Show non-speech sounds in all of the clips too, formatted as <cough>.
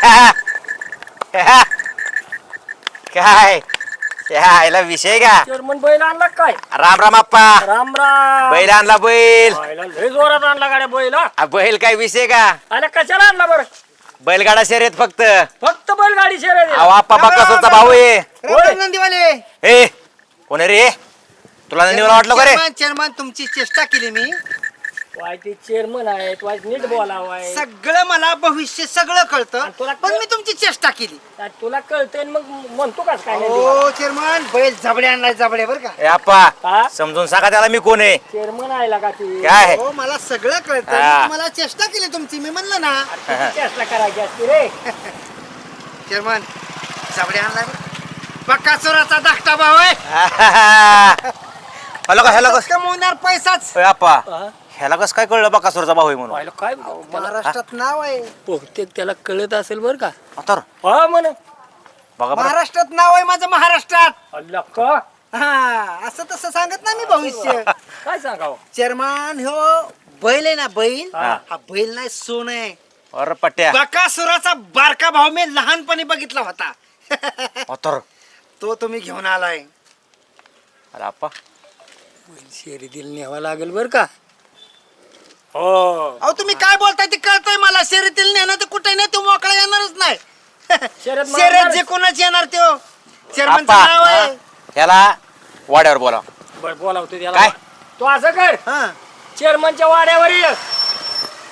<laughs> काय? यायला विषय का? चेअरमन बैल आणला काय? राम राम आप्पा. राम राम. बैल आणला बैल. बैला लय जोरात आणला गाड्या बैल हा. आ, बैल काय विषय का? अरे कशाला आणला बरं? बैलगाडा शर्यत फक्त. फक्त बैलगाडी शर्यत अहो आप्पा बक्कासूरचा भाऊ आहे. होय. नंदीवाले. ए कोण रे? तुला नंदीवाला वाटलं का रे? चेअरमन तुमची चेष्टा केली मी. वाय ते चेअरमन आहे वाय नीट बोलावाय सगळं मला भविष्य सगळं कळतं आणि तुला पण मी तुमची चेष्टा केली. तुला कळतंय आणि मग म्हणतो काय नाही हो चेअरमन बैल जबडे आणलाय जबडे बर का? ए आप्पा? समजून सांगा त्याला मी कोण आहे? चेअरमन आहे का ती. काय हो मला सगळं कळतं. हा. मी मला चेष्टा केली तुमची मी म्हणलं ना. चेष्टा करायची असते रे? <laughs> चेअरमन जबडे आणलाय बकासुराचा धाकटा भाऊ आहे. <laughs> हॅलो का हॅलो कस कमवणार पैसाच. ए, आप्पा. हा? ह्याला कसं काय कळलं बकासूरचा भाऊ आहे म्हणून? काय मला महाराष्ट्रात नाव आहे. बहुतेक त्याला कळत असेल बरं का. तर. हा म्हण. बघा बरं. महाराष्ट्रात नाव आहे माझं महाराष्ट्रात. अल्ला का? हा असं तसं सांगत ना मी भविष्य. <laughs> काय सांगावं? चेअरमन हो बैल आहे ना बैल? हा. हा बैल नाही सोन आहे. अरे पट्ट्या बकासुराचा बारका भाव मी लहानपणी बघितला होता. <laughs> तर. तो तुम्ही घेऊन आलाय. अरे आप्पा. शर्यतीला न्यावं लागेल बरं का. हो. अहो तुम्ही काय बोलताय ते कळतंय मला. शर्यतील नेणं तर कुठे नाही तो मोकळा येणारच नाही. शर्यत <laughs> शर्यत. जे कोणाच येणार तो चेअरमनचं आप्पा नाव आहे. ह्याला वाड्यावर बोला बरं बोलावतो त्याला. काय? तू असं कर. हा. चेअरमनच्या वाड्यावर ये.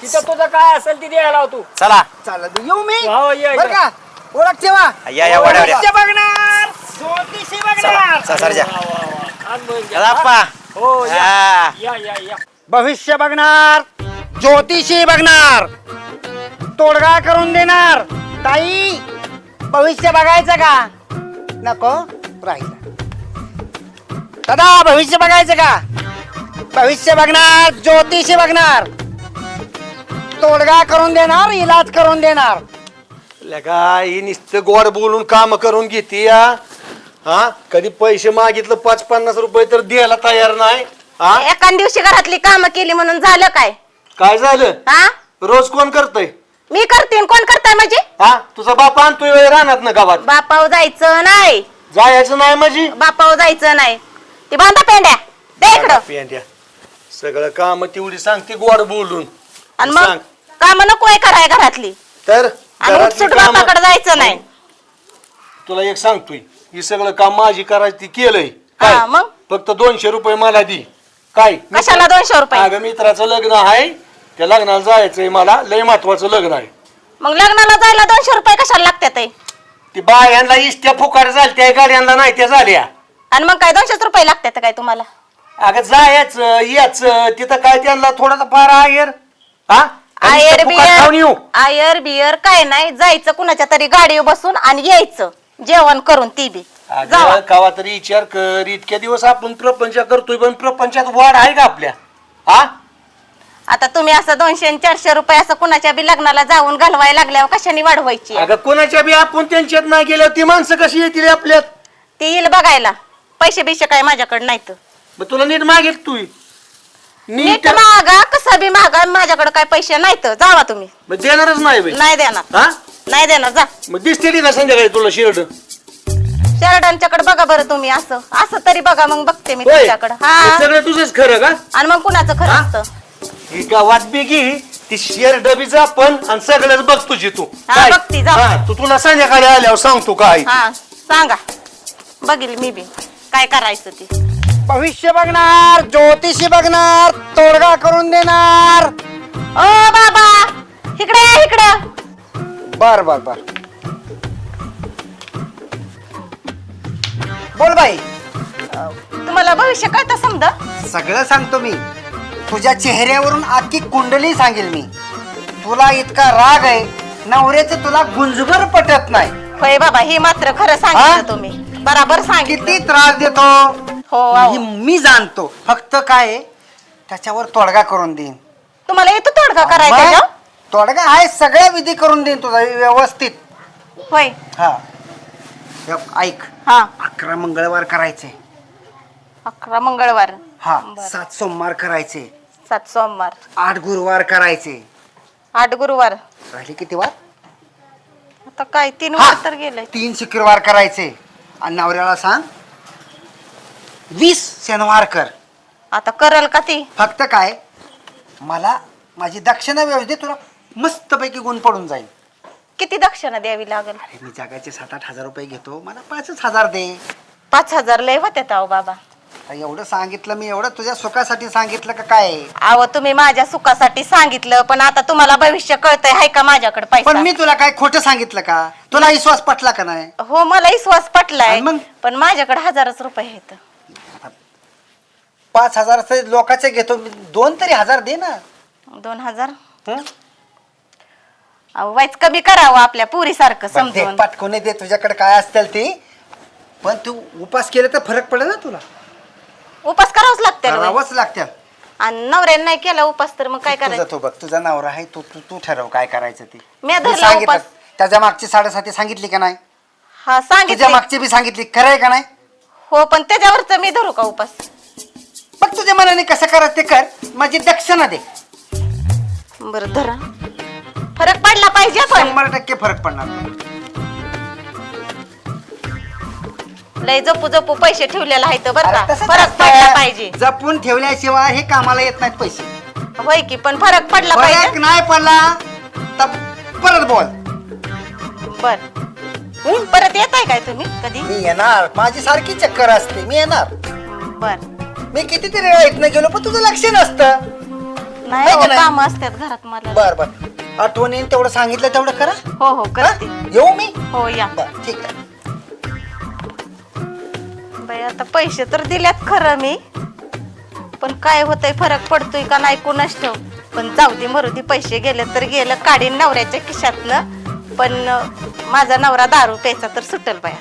तिथं तुझं काय असेल ते द्यायला लाव तू. चला. चालत येऊ मी? हो, ये, बरं ये. का? ओळख ठेवा. या या वाड्यावर या. बघणार. ज्योतिषी बघणार. चला, सरजा. वा, वा, वा. खान बैल घ्या. चला आप्पा हो या. हा. या या या. भविष्य बघणार ज्योतिषी बघणार तोडगा करून देणार. ताई भविष्य बघायचं का? नको राहील. दादा भविष्य बघायचं का? भविष्य बघणार ज्योतिषी बघणार. तोडगा करून देणार इलाज करून देणार. लगा ही नुसतं गोड बोलून काम करून घेते हा? कधी पैसे मागितलं पाच पन्नास रुपये तर द्यायला तयार नाही. हा? एका दिवशी घरातली काम केली म्हणून झालं काय? काय झालं? हा? रोज कोण करतय? मी करते कोण करताय म्हणजे हा? तुझा बाप आणतोय वेळ राहणार ना गावात. बापाव जायचं नाही. जायचं नाही माझी? बापाव जायचं नाही. ती बांधा पेंड्या. दे इकडं. पेंड्या. सगळं काम तेवढी सांगते गोड बोलून. आणि मग सांग. काम नकोय कराय घरातली. तर? आणि घरातली उठसूट कामं- बापाकडे जायचं नाही. तुला एक सांगतोय. ही सगळं काम माझी करायची ती केलंय. हा, काय? मग? फक्त दोनशे रुपये मला दी. काय? कशाला दोनशे रुपये? अगं मित्राचं लग्न आहे. त्या लग्नाला जायचंय मला. लय महत्वाचं लग्न आहे. मग लग्नाला जायला दोनशे रुपये कशाला लागतात ते? बायांना इष्ट्या फुकार झालत्या गाड्यांना नाही त्या झाल्या. आणि मग काय दोनशेच रुपये लागतात काय तुम्हाला? अगं जायचं याच तिथं काय त्यांना थोडासा फार आहेर? हा? आयर खाऊन येऊ. बियर आयर बियर काय नाही. जायचं कुणाच्या तरी गाडीवर बसून आणि यायचं. जेवण करून ती बी. जावा. अगं कवा तरी विचार कर इतक्या दिवस आपण प्रपंच करतोय पण प्रपंचात वाढ आहे का आपल्या? हा? आता तुम्ही असं दोनशे आणि चारशे रुपये असं कुणाच्या बी लग्नाला जाऊन घालवायला लागल्यावर कशाने वाढवायची अगं कोणाच्या बी आपण त्यांच्यात नाही गेल्या ती माणसं कशी येतील आपल्यात? ती येईल बघायला. पैसे बिशे काय माझ्याकडे नाहीत. मग तुला नीट मागेल तू. नीट नीट मागा कसं बी मागा माझ्याकडे काय पैसे नाहीत. जावा तुम्ही. मग देणारच नाही बाई. नाही देणार. हा? नाही देणार जा. मग दिसते का संध्याकाळी तुला शिरड. शर्टांच्याकडे बघा बरं तुम्ही असं. असं तरी बघा मग बघते मी होय. तुमच्याकडे. हे. हा सगळं तुझंच खरं का? आणि मग कुणाचं खरं हा? असतं? ही गावात बेगी ती शेर डबीचा पण आणि सगळंच बघ तुझी तू. हा, काय? बघती, जा. हा, तू तुला संध्याकाळी आल्यावर सांगतो काय. हा सांगा. बघील मी बी. काय करायचं ती? भविष्य बघणार ज्योतिषी बघणार तोडगा करून देणार. ओ बाबा! इकडे या इकडे. बर बर बर. बोल बाई. तुम्हाला भविष्य कळतं समजा सगळं सांगतो मी. तुझ्या चेहऱ्यावरून आखी कुंडली सांगेल मी. तुला इतका राग आहे नवऱ्याचं तुला गुंजभर पटत नाही. होय बाबा हे मात्र खरं हा? सांगितलं तुम्ही. बराबर सांगितलं. किती त्रास देतो? हो. ही मी जाणतो. फक्त काय आहे, त्याच्यावर तोडगा करून देईन. तुम्हाला येतो तोडगा करायचा मग? तोडगा आहे सगळ्या विधी करून देईन तुझा व्यवस्थित. होय. हा. हे ऐक. हा. अकरा मंगळवार करायचे अकरा मंगळवार. हा बरं. सात सोमवार करायचे सात सोमवार. आठ गुरुवार करायचे आठ गुरुवार. राहिले किती वार? आता काय तीन हा. वार तर गेले. तीन शुक्रवार करायचे आणि नवऱ्याला सांग वीस शनिवार कर. आता करल का ती? फक्त काय मला माझी दक्षिणा व्यवस्थित तुला मस्तपैकी गुण पडून जाईल. किती दक्षिणा द्यावी लागेल? अरे मी जगाचे सात आठ हजार रुपये घेतो. मला पाचच हजार दे. पाच हजार लय होते अहो बाबा. अरे एवढं सांगितलं मी एवढं तुझ्या सुखासाठी सांगितलं का काय? अहो तुम्ही माझ्या सुखासाठी सांगितलं पण आता तुम्हाला भविष्य कळतंय हाय का माझ्याकडे पण पैसा मी तुला काय खोटं सांगितलं का? तुला विश्वास पटला का नाही? हो मला विश्वास पटलाय आणि मग? पण माझ्याकडे हजारच रुपये आहेत. पाच हजार लोकांचे घेतो. मी दोन तरी हजार दे ना. दोन हजार? हं? अहो वाईच कमी करावं आपल्या पुरी सारखं बरं, दे समजून. पाटकोने दे तुझ्याकडे काय असतील ते. पण तू उपास केले तर फरक पडेल ना तुला. उपास करावाच लागते करावंच आणि नवऱ्याने नाही केला उपास तर मग काय तुझा करायचं? तो बघ तुझा नवरा आहे तू तू तू ठरव काय करायचं ते. मी सांगितलं उपास. त्याच्या मागची साडेसाती सांगितली का नाही? हा तुझ्या सांगितलं मागची बी सांगितली खरं आहे का नाही? हो पण त्याच्यावरच मी धरू का उपास? बघ तुझ्या मनाने कसं करत ते कर माझी दक्षिणा दे. बर धरा. फरक पडला पाहिजे पण. शंभर टक्के फरक पडणार. लय जपू जपू पैसे ठेवलेला आहे तर बरं अरे का? तसंच फरक असतं. पडला पाहिजे. जपून ठेवल्याशिवाय हे कामाला येत नाहीत पैसे. होय की पण फरक पडला फरक पाहिजे. नाही पडला तर परत बोल. बर. परत येत आहे काय तुम्ही कधी? मी येणार. माझी सारखी चक्कर असते. मी येणार. बर. मी कितीतरी वेळा इथनं गेलो पण तुझं लक्ष नसतं. नाही का हो, नाही? काम असतात घरात मला. बर बर. आठवण तेवढं सांगितलं तेवढं करा. हो हो करते. हं? येऊ मी? हो या. बर ठीक आहे. बाई आता पैसे तर दिल्यात खरं मी. पण काय होतंय फरक पडतोय का नाही कोणाच ठेव पण जाऊ दे मरू दे पैसे गेले तर गेलं. काढीन नवऱ्याच्या खिशातनं. पण अं, माझा नवरा दारू प्यायचा तर सुटल बाया.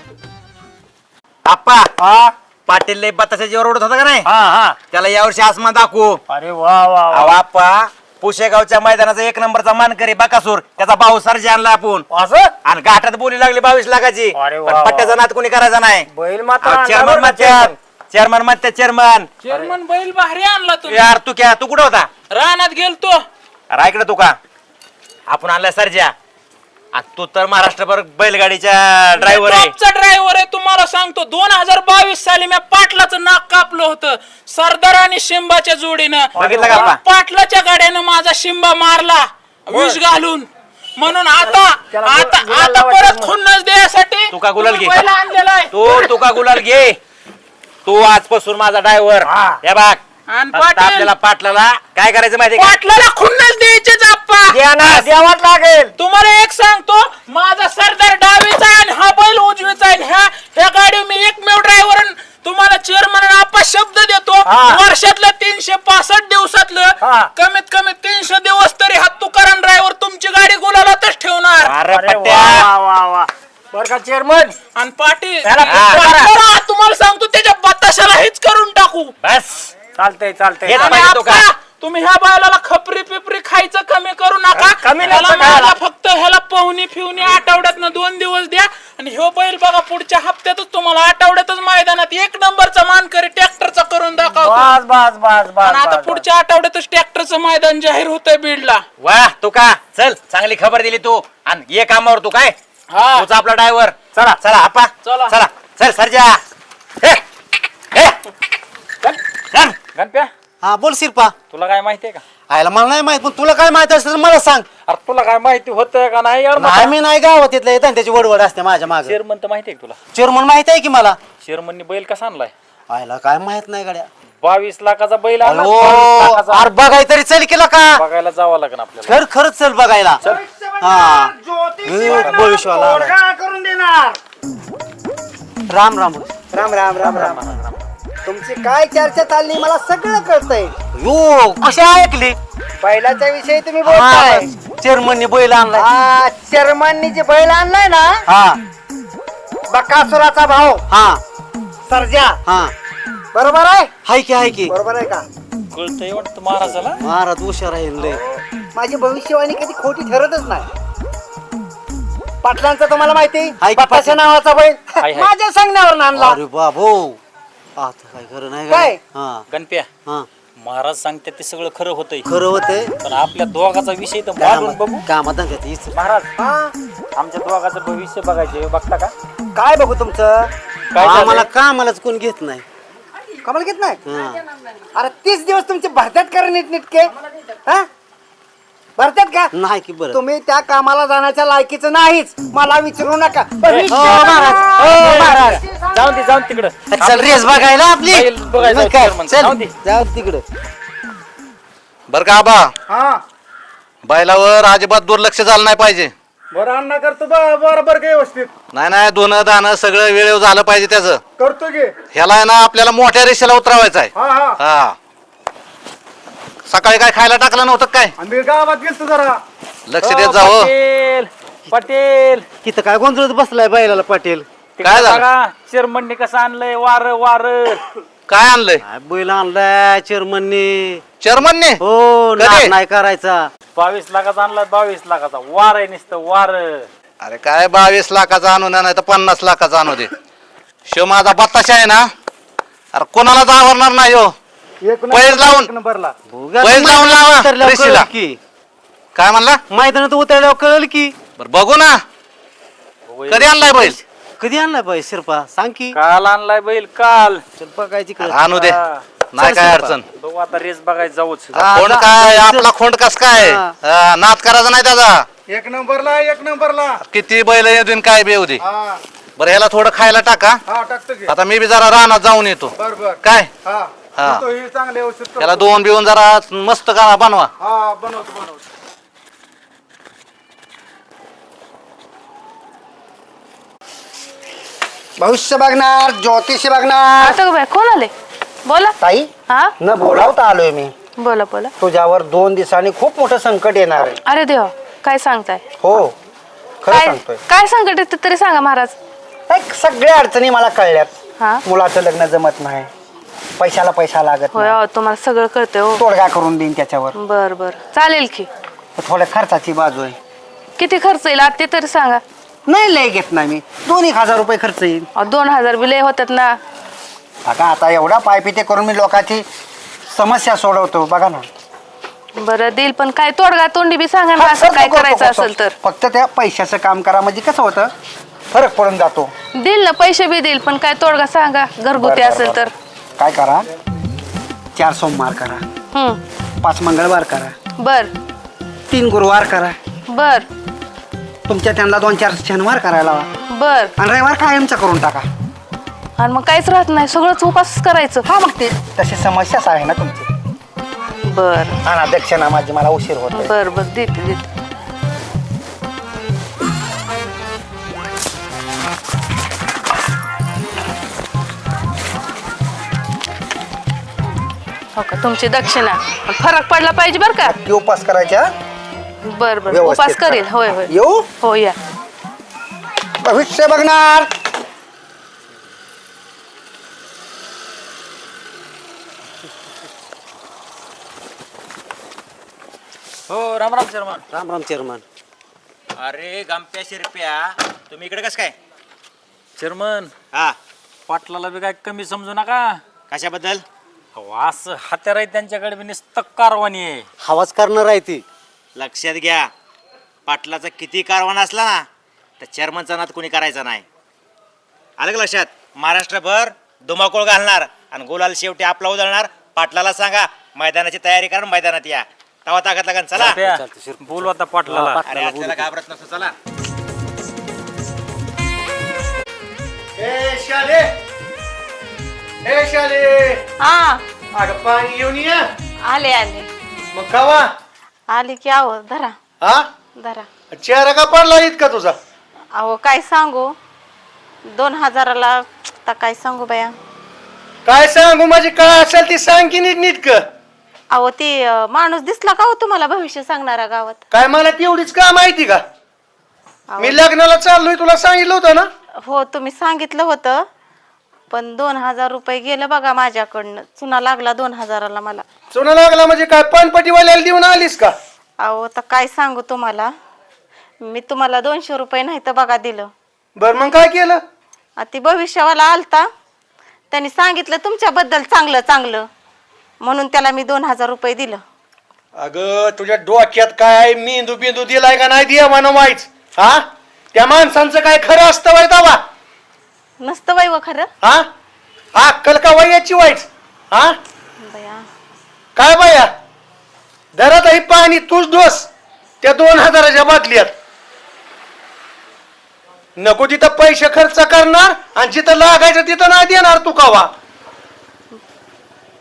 आप्पा पाटील लय बताच्या जीवर उडत होता का नाही? हा हा. त्याला यावर्षी आसमान दाखवू. अरे वा वा वा. अहो आप्पा पुशेगावच्या मैदानाचा एक नंबरचा मानकरी बकासूर त्याचा भाऊ सरजी आणला आपण. असं? आणि घाटात बोली लागली बावीस लाखाची. अरे वा, पण वा. पट्ट्याचा नाद कोणी करायचा नाही. बैल मात्र चेअरमन म्हणतात चेअरमन म्हणतात चेअरमन चेअरमन बैल भारी आणला तुम्ही. यार तू क्या तू कुठं होता? रानात गेलतो. अरे इकडे तू का? आपण आणलाय सरजा तू तर महाराष्ट्रभर बैलगाडीच्या ड्रायव्हर आहे टॉपचा ड्रायव्हर आहे तुम्हाला सांगतो दोन हजार बावीस साली मी पाटलाचं नाक कापलं होतं सरदार आणि शिंबाच्या जोडीनं बघितलं का पण आपा? पाटलाच्या गाड्यानं माझा शिंबा मारला विष घालून म्हणून आता त्याला आता गुलाल आता लावायचं परत मग. खुन्नस द्यायसाठी तू का गुलाल तुम्ही घे? बैल आणलेला आहे तू तू का गुलाल घे तू आजपासून माझा ड्रायव्हर हा. हे बघ आणि आता पाटील? आपल्याला पाटलाला काय करायचं माहिती का? पाटलाला खुन्नस द्यायचेच आप्पा द्यावाच लागेल. तुम्हाला एक सांगतो माझा सरदार डावीचा आहे आणि हा बैल उजवीचा आहे. ह्या ह्या गाडी मी एकमेव ड्रायव्हर तुम्हाला चेअरमन आपा शब्द देतो. हा. वर्षातलं तीनशे पासष्ट दिवसातलं. कमीत कमी तीनशे दिवस तरी हा तुकाराम ड्रायव्हर तुमची गाडी गुलालातच ठेवणार. अरे अरे वा पट्ट्या. वा वा वा बर का चेअरमन आणि पाटील त्याला पाटलाला तुम्हाला सांगतो त्याच्या बताशाला हेच करून टाकू. बस. चालतंय चालतंय हेच आणि पाहिजे तो का? तुम्ही ह्या बैलाला खपरी पिपरी खायचं कमी करू नका कमी नसतं ह्याला खायला. मला फक्त ह्याला पाहुणी फिवणी आठवड्यात दोन दिवस द्या आणि ह्यो बैल बघा पुढच्या हप्त्यातच तुम्हाला आठवड्यातच मैदानात एक नंबरचा मानकरी ट्रॅक्टरचा करून दाखवतो बस बस बस बस आणि आता बस, बस. पुढच्या आठवड्यातच ट्रॅक्टरचं मैदान जाहीर होतंय बीडला वा तू का चल चांगली खबर दिली तू आणि ये कामावर तू काय हा तूच आपला ड्रायव्हर चला. चला आपा चला. चला चल सरजा हे, हे. चल गणप्या हा बोल शिरपा. तुला काय माहितीये का? आयला मला नाही माहीत पण तुला काय माहीत असेल तर मला सांग. अरे तुला काय माहिती होतं का नाही नाही मी नाही गावात तिथलं येत त्याची वडवड असते माझ्या मागे. चेअरमन तर माहितीये का तुला? चेअरमन माहीत आहे की मला? चेअरमननी बैल कसा आणलाय? आयला काय माहीत नाही गड्या. बावीस लाखाचा बैल आणला अहो, 22 लाखाचा. अरे बघाय तरी चल केला का बघायला जावं लागेल आपल्याला. खर खरंच चल बघायला. हा. भविष्यवाला करून देणार. राम राम राम राम राम राम. तुमची काय चर्चा चालली मला सगळं कळतंय. यो कशी ऐकली? बैलाच्या विषयी तुम्ही हा, बोलताय. चेअरमनने बैल आणलाय. हा चेअरमननी जे बैल आणलाय ना हा. बकासुराचा भाऊ हा. सर्जा. हा. बरोबर आहे? हाय की हाय की. बरोबर आहे का? कळतंय वाटतं महाराजाला. महाराज हुशार आहे लय. माझी भविष्यवाणी कधी खोटी ठरतच नाही. पाटलांचं तुम्हाला माहिती? हाय की बाप्पाच्या पाटील? नावाचा बैल. हाय, हाय. माझ्या सांगण्यावर आणला. अरे बाबो. आता काय खरं नाही काय? हा. गणप्या हा. महाराज सांगतात ते सगळं खरं होतंय. खरं होतंय? पण आपल्या दोघाचा विषय तर बघू. कामात. महाराज हा? आमच्या दोघाचं भविष्य बघायचे बघता का? काय बघू तुमचं? काय झालंय? आम्हाला कामालाच कोण घेत नाही. कमल घेत नाही? हा. अरे तीस दिवस तुमचे भरत्यात कर नीट नीटके हा? भरत्यात का? नाही की बरं तुम्ही त्या कामाला जाण्याच्या लायकीचं नाहीच. मला विचारू नका. हो, महाराज. हो, महाराज. जाऊन दे. जाऊन तिकडं. चल रेस बघायला आपली. बैल बघायला मग काय? chairman. चल जाऊ दे. जाऊ तिकडं. बर का आबा? हा. बैलावर अजिबात दुर्लक्ष झालं नाही पाहिजे. बरं अण्णा करतो ब- बरोबर का व्यवस्थित. नाही नाही दोन दाणं सगळं वेळेवर झालं पाहिजे त्याचं. करतो की ह्याला आहे ना आपल्याला मोठ्या रेषेला उतरवायचं आहे. हा हा. हा. सकाळी काय खायला टाकलं नव्हतं काय? गावात गेलतो जरा. लक्ष देत जा हो. पटेल पटेल. तिथं काय गोंधळत बसलाय बैलाला पाटील? काय झालं? चेअरमनने कसं आणलंय वार वार. काय आणलंय? काय बैल आणलाय चेअरमनने. चेअरमनने? हो कधी? नाद नाही करायचा. बावीस लाखाचा आणला बावीस लाखाचा. वार आहे नुसतं वार. अरे काय बावीस लाखाचा आणू नाही तर पन्नास लाखाचा आणू दे. शिव माझा बत्ताशा आहे ना? अरे कोणालाच आवडणार नाही हो? एक पैज लावून. नंबरला बैल लावून लावा उतरल्यावर रेषेला. की. काय म्हणला? मैदानात उतरल्यावर कळेल की. बर बघू ना. कधी आणलाय बैल? कधी आणलाय बाई शिरपा? सांग की. काल आणलाय बैल काल. चल बघायची कळ आणू दे. हा. नाही काय. अडचण. बघू आता रेस बघायला जाऊच. हा, खोंड जा- काय? आपला खोंड कस काय? हा. हा, नाद करायचा नाही त्याचा. एक नंबरला एक नंबरला. किती बैल येऊ देईन काय बी येऊ दे. हा. बरं ह्याला थोडं खायला टाका. हा टाकतो की. आता मी बी जरा रानात जाऊन येतो. बर बर. काय? हा. हा. हे चांगले करतो. त्याला दोन बिवून जरा मस्त गाणा बनवा. हा बनवतो बनवतो. भविष्य बघणार ज्योतिषी बघणार. आता बाय कोण आले? बोला. ताई हा? न बोलावता आलोय मी. बोला बोला. तुझ्यावर दोन दिवसांनी खूप मोठं संकट येणार आहे. अरे देवा काय सांगताय? हो खरं काय सांगतोय. काय संकट येतं तरी सांगा महाराज. एक सगळ्या अडचणी मला कळल्यात. हा? मुलाचं लग्न जमत नाही. पैशाला पैसा लागत होय नाही. अहो, तुम्हाला सगळं कळतंय हो. तोडगा करून देईन त्याच्यावर. बर बर. चालेल की. थोड्या खर्चाची बाजू आहे. किती खर्च येईल आता ते तरी सांगा. नाही लय घेत नाही मी. दोन एक हजार रुपये खर्च येईल. अहो, दोन हजार बिले होतात ना. बघा आता एवढा पायपिते करून मी लोकांची समस्या सोडवतो. बघा ना. बरं देईल पण काय तोडगा तोंडी बी सांगा ना असं काय करायचं. असेल तर. फक्त त्या पैशाचं काम करा म्हणजे कसं होतं? फरक पडून जातो. देईल ना पैसे बी देईल पण काय तोडगा सांगा. घरगुती बरं, असेल बरं, तर काय करा? चार सोमवार करा. हम्म पाच मंगळवार करा. बर. तीन गुरुवार करा. बर. तुमच्या त्यांना दोन चार शनिवार करायला लावा. बर. आणि रविवार कायमचा करून टाका. आणि मग काहीच राहत नाही. सगळंच उपास करायचं. हा मग ते. तशी समस्याच आहे ना तुमची. बर. हा दक्षिणा माझी मला उशीर होतो बर बर. देते देते. हो का? तुमची दक्षिणा. पण फरक पडला पाहिजे बर का? उपास करायच्या बर बर. व्यवस्थित उपास करेल. करा. होय होय. येऊ? हो या. भविष्य बघणार. हो राम राम शर्मा राम राम चेअरमन. अरे गमप्या शिरप्या. तुम्ही इकडे कस काय? चेअरमन हा. पाटलाला बी काय कमी समजू नका. कशाबद्दल? अहो, असं हत्यार आहे त्यांच्याकडे बी नुसतं कारवानी आहे. हवाच करणार आहे ती. लक्षात घ्या पाटलाचा किती कारवाना असला ना तर चेअरमनचा नाद कोणी करायचा नाही. आलं का लक्षात? महाराष्ट्रभर धुमाकूळ घालणार आणि गुलाल शेवटी आपला उधळणार. पाटलाला सांगा मैदानाची तयारी करा मैदानात या. तवा ताकद लागन चला. त्या, बोलू आता पाटलाला. अरे आपल्याला घाबरत नसतो चला. ए शाले! ए शाले! हा. अगं पाणी घेऊन ये. आले आले. मग खावा. आले की आहो धरा. हा? धरा. चेहरा का पडला इतका तुझा? अहो काय सांगू? दोन हजाराला आता काय सांगू बाया? काय सांगू? माझी काय असेल ती सांग की नीट नीटक अहो ती अं, माणूस दिसला का हो तुम्हाला भविष्य सांगणारा गावात? काय मला तेवढीच का माहिती का? मी लग्नाला चाललोय तुला सांगितलं होतं ना? हो तुम्ही सांगितलं होतं. पण दोन हजार रुपये गेलं बघा माझ्याकडनं. चुना लागला दोन हजाराला मला. चुना लागला म्हणजे काय? पानपट्टीवाल्याला देऊन आलीस का? अहो आता काय सांगू तुम्हाला? मी तुम्हाला दोनशे रुपये नाही तर बघा दिलं. बर मग काय केलं? आ ती भविष्यवाला आलता. त्यांनी सांगितलं तुमच्याबद्दल चांगलं चांगलं. म्हणून त्याला मी दोन हजार रुपये दिलं. अगं तुझ्या डोक्यात काय मेंदू बिंदू दिलाय का नाही? दिया म्हणा माहीच हा? त्या माणसांचं काय खरं असतं वय दावा? नसतं बाई व खरं. हा? हा अक्कल का वयाची वाईट? हा? बया. काय बाया? घरात ही पाणी तूच डोस त्या दोन हजाराच्या बाटल्यात नको तिथं पैसे खर्च करणार आणि जिथं लागायचं तिथं नाही देणार तू कावा.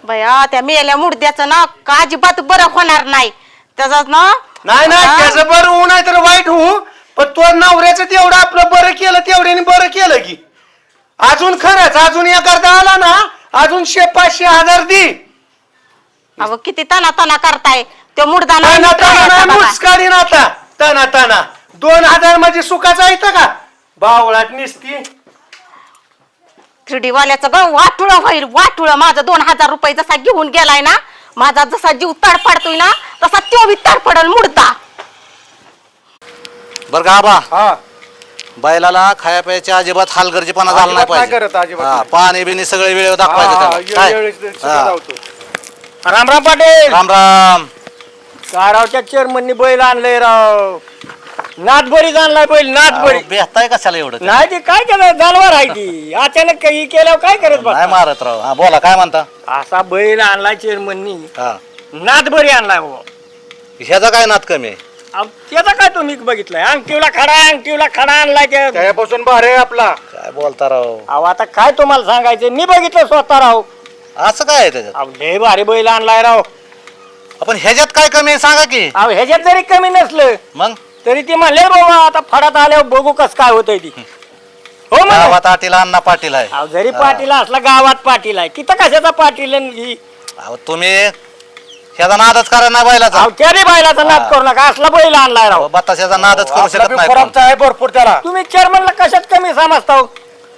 बया त्या मेल्या मुडद्याचं ना का अजिबात बरं होणार नाही. त्याचा ना नाही नाही आता- त्याचं बरं होऊ नाही तर वाईट होऊ. पण तो नवऱ्याचं तेवढं आपलं बरं केलं तेवढ्याने बरं केलं की. अजून खरंच अजून एखादा आला ना अजून शे पाचशे हजार दे. अहो किती तना तना करताय? तो मुडदा नाही ताना ताना करायचा नाही बघा. मुस्काडीन आता ताना ताना दोन हजार म्हणजे सुखाचा येतं का? बावळात निसती. थ्रीडी वाल्याचं ग वाटुळ होईल वाटुळ. माझं दोन हजार रुपये जसा घेऊन गेलाय ना माझा जसा जीव तडफडतोय ना तसा तो बी तडफडल मुडता बर का आबा? हा. बैलाला खाया प्यायच्या अजिबात हालगर्जीपणा झाला नाही अजिबात नाही पाहिजे. करत, अजिबात हा, नाही. पाणी बिनी सगळे वेळ दाखवायचं त्याला. काय? सगळं हा. राम राम पाटील. राम राम. गारावच्या चेअरमननी बैल आणलंय राव. नाथबरीच आणलाय बैल नाथबरी अहो, बेहताय कशाला एवढं? नाही ती काय केलं? जानवर आहे ती. अचानक काही केल्यावर काय करत नाही मारत राव. हा बोला काय म्हणता? असा बैल आणलाय चेअरमननी हा. नाथबरी आणलाय ह्याचा काय नात कमी आहे? अहो, त्याचा काय तुम्ही बघितलंय? अंगठीवला खडा अंगठीवला खडा आणलाय त्या त्यापासून भारे आपला. काय बोलता राव? अहो आता काय तुम्हाला सांगायचं मी बघितलं स्वतः राव. असं काय आहे त्याच्यात? अहो लय भारी बैल आणलाय राव. आपण ह्याच्यात काय कमी आहे सांगा की. अहो ह्याच्यात जरी कमी नसलं मग? तरी ती म्हणले बाबा आता फडात आल्यावर बघू कस काय होतंय ती. हो म्हणा गावात आटील अण्णा पाटील आहे. अहो जरी पाटील असला गावात पाटील आहे. तिथं कशाचा पाटील आहे ही? अहो तुम्ही ह्याचा नादच करा ना बैलाचा. अहो त्याने बैलाचा नाद करू नका. असला बैल आणलाय राव. बताशाचा नादच करू शकत नाही. आहे भरपूर त्याला. तुम्ही चेअरमनला कशात कमी समजता हो?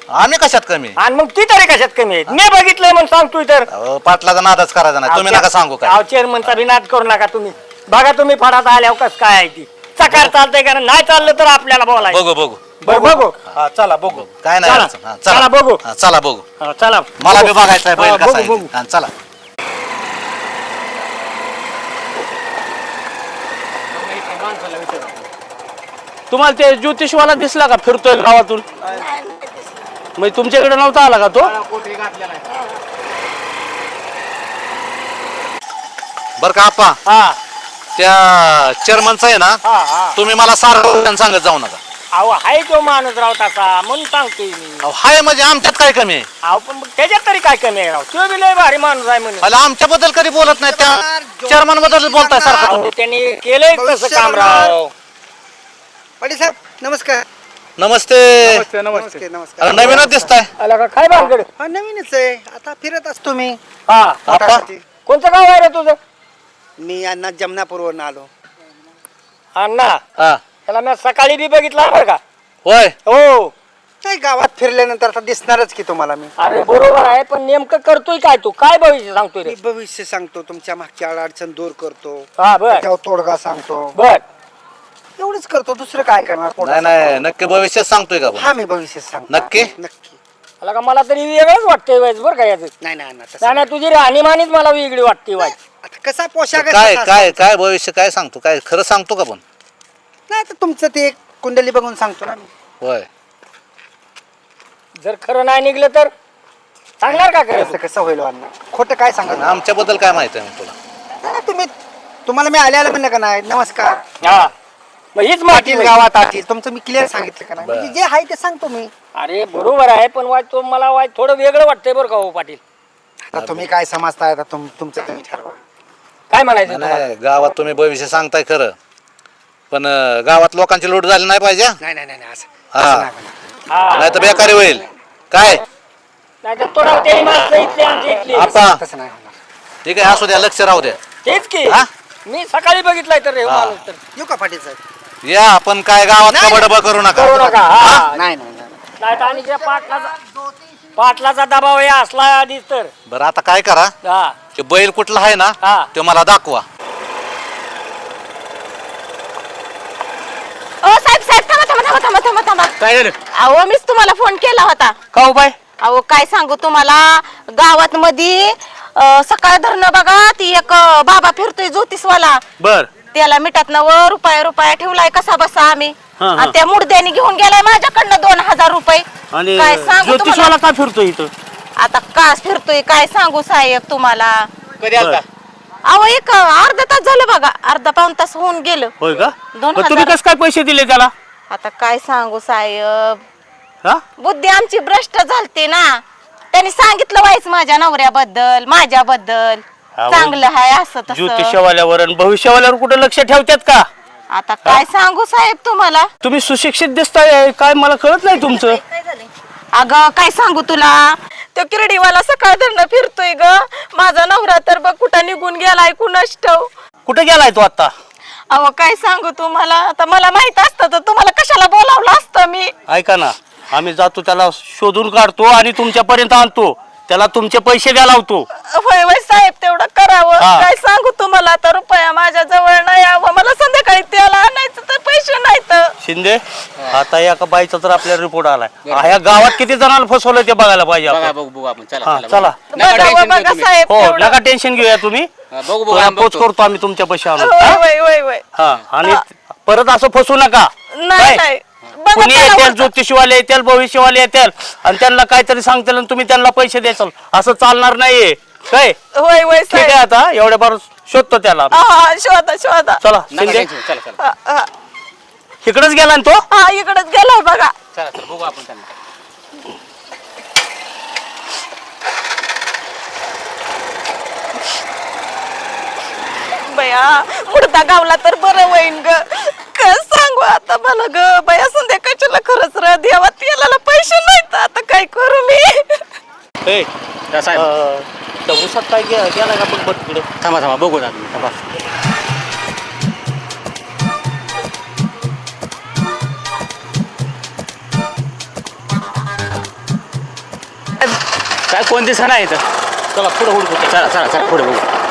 आम्ही कशात कमी? आणि मग ती तरी कशात कमी आहे? मी बघितलंय म्हणून सांगतोय तर. अहो, पाटलाचा नादच करायचा नाही. तुम्ही नका सांगू काय. अहो चेअरमनचा बी नाद करू नका तुम्ही. बघा तुम्ही फडात आल्यावर कस काय आहे ती. चकार चालतंय का नाही? चाललं तर आपल्याला बोलायचं. बघू बघू. बरं बघू. हा चला बघू. काय नाही चला. अडचण. हा, चला. बघू. हा, चला बघू. हा, चला. मला बी बघू. बघायचं आहे बैल हा, कसा बघू, आहे बघू. ते. हा, चला. तुम्हाला ते ज्योतिषवाला दिसला का फिरतोय गावातून? म्हणजे तुमच्याकडे नव्हता आला का तो? बर का आप्पा? हा. त्या चेअरमनचं आहे ना? हा हा. तुम्ही मला सारं सांगत जाऊ नका. अहो हाय तो माणूस राव तसा म्हणून सांगतोय मी. अहो, हाय म्हणजे आमच्यात काय कमी आहे? अहो पण मग त्याच्यात तरी काय कमी आहे राव? तो बी लय भारी माणूस आहे म्हणून. अरे आमच्याबद्दल कधी बोलत नाही? त्या चेअरमनबद्दल बोलताय सारखं अहो. त्यांनी केलंय तसं काम राव. पाटील साहेब नमस्कार. नमस्ते. नमस्ते नमस्ते. नमस्ते नमस्कार अरे नवीनच दिसताय. आला का? काय भानगड? हा नवीनच आहे. आता फिरत असतो मी हा. आप्पा कोणतं गाव आहे रे तुझं? मी यांना जमनापूरवरून आलो. अण्णा? हा. त्याला मी सकाळी बी बघितलं बरं का? होय. हो. नाही गावात फिरल्यानंतर आता दिसणारच की तुम्हाला मी. अरे बरोबर आहे पण नेमकं करतोय काय तू? काय भविष्य सांगतोय रे? मी भविष्य सांगतो तुमच्या मागच्या अडचण दूर करतो. हा बर. त्याच्यावर तोडगा सांगतो. बर. एवढंच करतो दुसरं काय करणार? नाही नाही नक्की भविष्य सांगतोय का आपण? हा मी भविष्य सांगतो. नक्की? नक्की. आला का मला तरी वेगळंच वाटतंय वाईज बरं का याचं? नाही नाही ना तसं नाही नाही, तुझी राहणीमानीच मला वेगळी वाटते वाईज आता कसा पोशाख आहे काय तसा काय काय भविष्य काय सांगतो? काय खरं सांगतो का पण असतो. नाही तर तुमचं ते कुंडली बघून सांगतो ना मी. होय. जर खरं नाही निघलं तर सांगणार का कसं करायचं कसं होईल खोटं काय सांगा आमच्याबद्दल काय माहिती आहे मग तुला? तुम्ही तुम्हाला मी आल्याला पण का नाही? नमस्कार. हा. मग हीच माहिती पाटील. गावात आतील तुमचं मी क्लिअर सांगितलं का नाही? म्हणजे जे आहे ते सांगतो मी. अरे बरोबर आहे पण वाईट तो मला वाईट थोडं वेगळं वाटतंय बरं का हो पाटील? आता तुम्ही काय समजताय? आता तुम तुमचं तुम्ही ठरवा. काय म्हणायचं तुम्हाला? नाही गावात तुम्ही भविष्य सांगताय खरं. पण अं, गावात लोकांची लूट झाली नाही पाहिजे? नाही नाही नाही नाही, असं हा. असं नाही म्हणा. हा. नाही तर बेकारी होईल. काय? नाही तर थोडं ते माणसं इथले आमचे इथले. आपा. तसं नाही होणार. ठीक आहे असू द्या लक्ष राहू द्या. तेच की. हा? मी सकाळी बघितलाय तर रे हा. माणूस तर येऊ का पाटील साहेब? या आपण काय गावात कबडबा करू नका. करू नका. हा. नाही नाही नाही. नाही तर आणि त्या पाटलाचा पाटलाचा दबाव या असला आधीच तर. बरं आता काय करा? हा. ते बैल कुठला आहे ना हा. तो मला दाखवा. ओ साहेब साहेब थांबा थांबा थांबा थांबा थांबा थांबा. काय झालं? अहो मीच तुम्हाला फोन केला होता. का हो बाय? अहो काय सांगू तुम्हाला? गावात मध्ये सकाळ धरणं बघा ती एक अं, बाबा फिरतोय ज्योतिषवाला. बर. त्याला मिठात वर रुपया रुपया ठेवलाय कसा बसा आम्ही. हा, हा. आणि त्या मुडद्याने घेऊन गेलाय माझ्याकडनं दोन हजार रुपये. आणि काय सांगू तुम्हाला? का फिरतो इथं? आता कास फिरतोय? काय सांगू साहेब तुम्हाला? कधी आलता? अहो एक अर्धा तास झालं बघा. अर्धा पाऊन तास होऊन गेलं. होय का? दोन मग तुम्ही हजार. कस काय पैसे दिले त्याला? आता काय सांगू साहेब? हा? बुद्धी आमची भ्रष्ट झालती ना. त्यांनी सांगितलं वाईच माझ्या नवऱ्याबद्दल माझ्याबद्दल. हा, चांगलं आहे असं तसं. ज्योतिषवाल्यावर आणि भविष्यवाल्यावर कुठे लक्ष ठेवतात का? आता काय सांगू साहेब तुम्हाला? तुम्ही सुशिक्षित दिसताय काय मला कळत नाही तुमचं. अगं काय सांगू तुला? तो किरडीवाला सकाळ धरणं फिरतोय ग. माझा नवरा तर बघ कुठं निघून गेलाय कुणाच ठेव कुठे गेलाय तो आता? अहो काय सांगू तुम्हाला? आता मला माहीत असतं तर तुम्हाला कशाला बोलावलं असतं मी? ऐका ना आम्ही जातो त्याला शोधून काढतो आणि तुमच्यापर्यंत आणतो. त्याला तुमचे पैसे द्या लावतो. होय होय साहेब तेवढं करावं. हा. काय सांगू तुम्हाला आता रुपया माझ्या जवळ नाही यावं. मला संध्याकाळी त्याला आणायचं तर पैसे नाहीत. शिंदे आता एका बाईचा तर आपल्याला रिपोर्ट आलाय. ह्या गावात किती जणांना फसवलं ते बघायला पाहिजे आपण. बघू बघू आपण. चला हा चला, चला. बघावं बघा साहेब हो तेवढं. नका टेन्शन घेऊया तुम्ही. हा, बघू बघू तुला आम्ही पोच बघतो. करतो आम्ही तुमच्या पैसे आणून होय हा? होय होय होय. हा आणि परत असं फसू नका. नाही काय? नाही. कुणी येतील. ज्योतिषवाले येतील भविष्यवाले येतील आणि त्यांना काहीतरी सांगतील आणि तुम्ही त्यांना पैसे द्याल असं चालणार नाहीये. काय? होय होय ठीक आहे साहेब. आता एवढ्या बार शोधतो त्याला. हा, हा, शोधा शोधा. चला शिंदे. tension, चला चला. हा, हा. इकडेच गेला ना तो? हा इकडच गेलाय बघा. चला चला बघू आपण त्यांना. बया मुडदा गावला तर बरं होईन ग. कस सांगू आता मला ग? बया संध्याकाळच्याला खरंच र देवा तेलाला पैसे नाहीत. आता काय करू मी? ए, त्या साहेब. अं, त्या उसात काय गे- गेला का बघ बघ तिकडे? थांबा थांबा बघू ना. तुम्ही थांबा काय कोण दिसा नाही इथं? चला पुढे हुडकू चला चला चला पुढे बघू.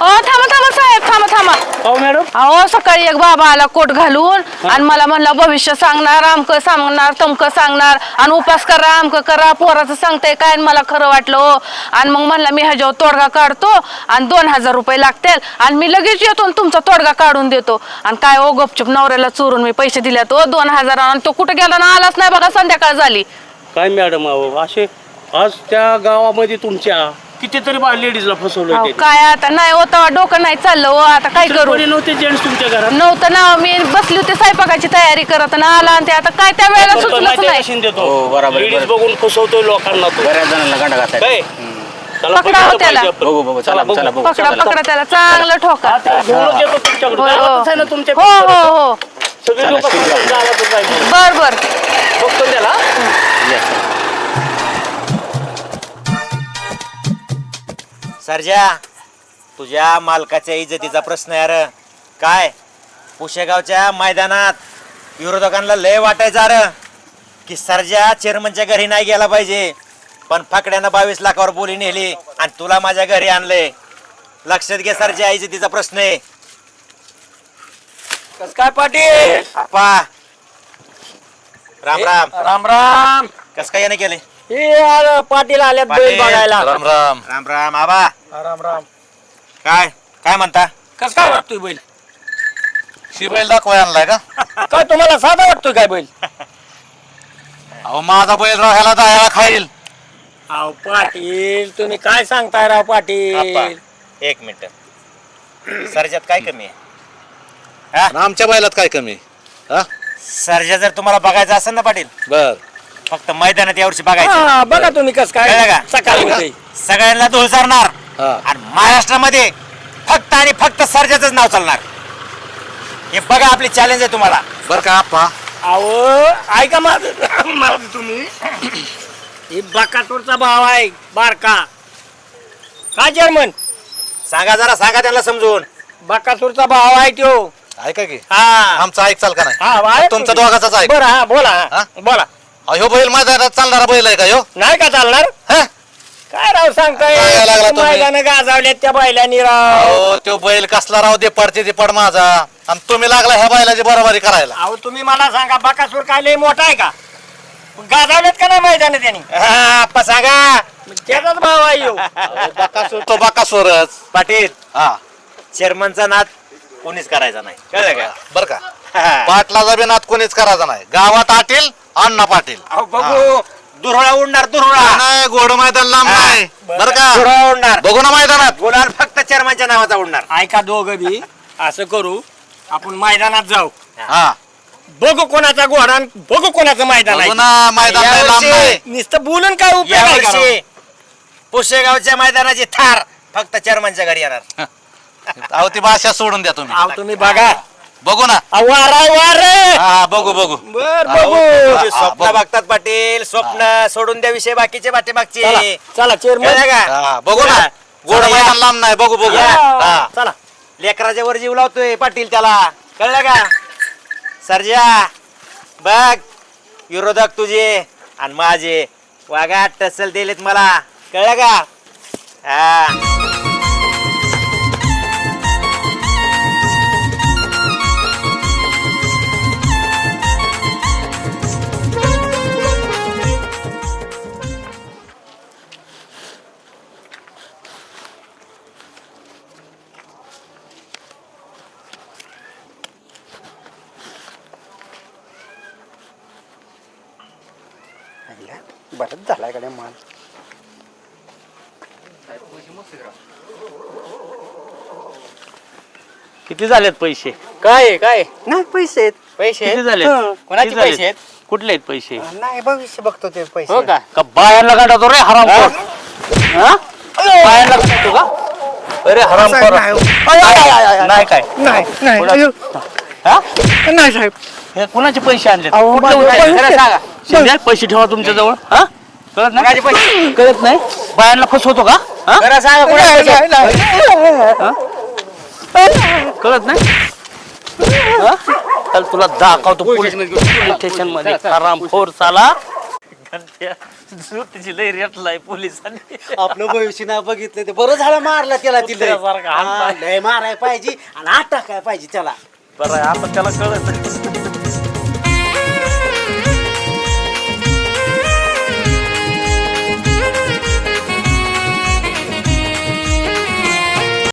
हो थांबा थांबा साहेब थांबा थांबा. हो मॅडम. अहो सकाळी एक बाबा आला कोट घालून आणि मला म्हणला भविष्य सांगणार आमक सांगणार तमक सांगणार आणि उपास करा आमक करा पोराचं सांगताय काय आणि मला खरं वाटलं हो. आणि मग म्हणला मी ह्याच्यावर तोडगा काढतो आणि दोन हजार रुपये लागतील आणि मी लगेच येतो आणि तुमचा तोडगा काढून देतो. आणि काय ओ गपचूप नवऱ्याला चोरून मी पैसे दिले तो दोन हजार आणि तो कुठे गेला ना आलाच नाही बघा संध्याकाळ झाली. काय मॅडम अहो असे आज त्या गावामध्ये तुमच्या कितीतरी लेडीजला फसवलं अहो, काय आता? नाही होता डोकं नाही चाललं हो आता काय करू? कोणी नव्हते जेंट्स तुमच्या घरात? नव्हतं ना मी बसली होती स्वयंपाकाची तयारी करत ना आला आणि ते आता काय त्या वेळेला सुचलंच आहे नाही. शिंदे तो हो, बरोबर. बघून फसवतोय लोकांना तो. बऱ्याच जणांना गांडा घातलाय. काय? त्याला पकडा पकडलं हो त्याला. पाहिजे आपण. बघू बघू चला चला बघू. पकडा चला पकडा त्याला चांगलं ठोका. हा, त्याला घेऊनच येतो तुमच्याकडे. हो, हो. गावातच आहे ना तुमच्या हो हो हो. सगळे चला, लोक ठीक आहे. गावातच आहे. बर बर. बघतो सरजा तुझ्या मालकाच्या इज्जतीचा प्रश्न आहे अरे. काय? पुशेगावच्या मैदानात विरोधकांना लय वाटायचं अरे. की सरजा चेअरमनच्या घरी नाही गेला पाहिजे. पण फाकड्यानं बावीस लाखावर बोली नेली आणि तुला माझ्या घरी आणलंय. लक्षात घे सरजा इज्जतीचा प्रश्न आहे. कस काय पाटील? आपा राम राम. राम राम. कस काय याने केले हे आलं, पाटील आल्यात बैल पाटील. बघायला. राम राम. राम राम. आबा. राम राम. काय? काय म्हणता? कस काय वाटतोय बैल? शिबाईल दाखवाय आणलाय का? <laughs> काय तुम्हाला साधा वाटतोय काय बैल? अहो माझा बैल राहायला जायला खाईल. अहो पाटील तुम्ही काय सांगताय राव आप्पा, पाटील एक मिनिट. सरजात काय कमी आहे? आणि आमच्या बैलात काय कमी हा? सरजा जर तुम्हाला बघायचं असेल ना पाटील बर. फक्त मैदानात यावर्षी बघायचं. हा बघा तुम्ही कस कळलं काय का? सकाळी होतंय. सगळ्यांना धूळ चालणार हा. आणि महाराष्ट्रामध्ये फक्त आणि फक्त सर्जाच नाव चालणार. हे बघा आपली चॅलेंज आहे तुम्हाला. बर का आप्पा? अहो ऐका माझं माझं तुम्ही. ही बकासूरचा भाव आहे बारका. का जर्मन? सांगा जरा सांगा त्यांना समजून. बकासूरचा भाव आहे तो ऐका की. हा. आमचं ऐक चाल का नाही? हा आहे तुमची. दोघाचाच ऐक. बरं हा बोला हा. हा? बोला. ह्यो बैल मैदानात चालणारा बैल आहे का ह्यो? नाही का चालणार? हा? काय राव सांगताय? सांगायला लागला तुम्ही. मैदान गाजावल्यात त्या बैलांनी राव. अहो तो बैल कसला राव? दे पडते ते पड माझा. आणि तुम्ही लागला ह्या बैलाची बरोबरी करायला. अहो तुम्ही मला सांगा बकासूर काय लय मोठा आहे का? गाजावल्यात का नाही मैदान त्यांनी आप्पा सांगा. त्याचाच भाव आहे ह्यो. बकासूर तो बकासूरच. पाटील हा. चेअरमनचा नाद कोणीच करायचा नाही. कळलं का? बर का. पाटलाचा बी नात कोणीच करायचा नाही. गावात आटील अण्णा पाटील. अहो, बघू. दुरळा उडणार दुरळा. नाही गोड मैदान लांब हा. नाही. बर का? दुरळा उडणार. बघू ना मैदानात. गुलाल फक्त चेअरमनच्या नावाचा उडणार. ऐका दोघं बी असं करू. आपण मैदानात जाऊ. हा. बघू कोणाचा घोडा आणि बघू कोणाचं मैदान बघू आहे. ना मैदान नाही लांब यावर्षी- नाही. नुसतं बोलून काय उपयोग आहे का? राव? यावर्षी पुशेगावच्या मैदानाची थार फक्त चेअरमनच्या घरी येणार. <laughs> अहो ती भाषा सोडून द्या तुम्ही. अहो तुम्ही बघा. बघू ना. अहो, वार आहे वार. रे. हा बघू बघू. बर बघू. स्वप्न बघू. बघतात पाटील स्वप्न सोडून द्या विषय बाकीचे पाठीमागचे. चला चला चेअरमन कळलं का? हा, बघू ना. गोड चला, या. मैदान लांब नाही बघू बघू. हा. चला. लेकराच्या वर जीव लावतोय पाटील त्याला. कळलं का? सर्जा बघ विरोधक तुझे आणि माझे. वागा टसल दिलेत मला. कळलं का? हा. झालायकडे माल? किती झालेत पैसे? काय काय नाही पैसे आहेत. पैसे किती झाले हं. कोणाचे किती? पैसे? कुठले आहेत पैसे? नाही भविष्य बघतो ते पैसे. हो का? का बायांना गाठवतो रे हराम बायांना गाठवतो का? अरे हराम नाही हो. आय, आय, आय, आय, आय. नाही काय? नाही नाही कोणा- अयो. हा? नाही साहेब. हे कोणाचे पैसे आणले अहो, माझे? पैसे- पैसे ठेवा तुमच्या जवळ हा? कळत नाही? कळत नाही? बायांना फसवतो का? हा? खरं सांगा? कळत नाही? हा? चल तुला दाखवतो पोलीस स्टेशनमध्ये आराम खोर चाला. त्याची लई रेटलाय पोलिसांनी. आपलं भविष्य नाही बघितलं ते. बरं झालं मारला त्याला तिला कुत्र्यासारखा हात पाय. लय माराय पाहिजे आणि आठ टाकाय पाहिजे त्याला. बरं आता त्याला कळत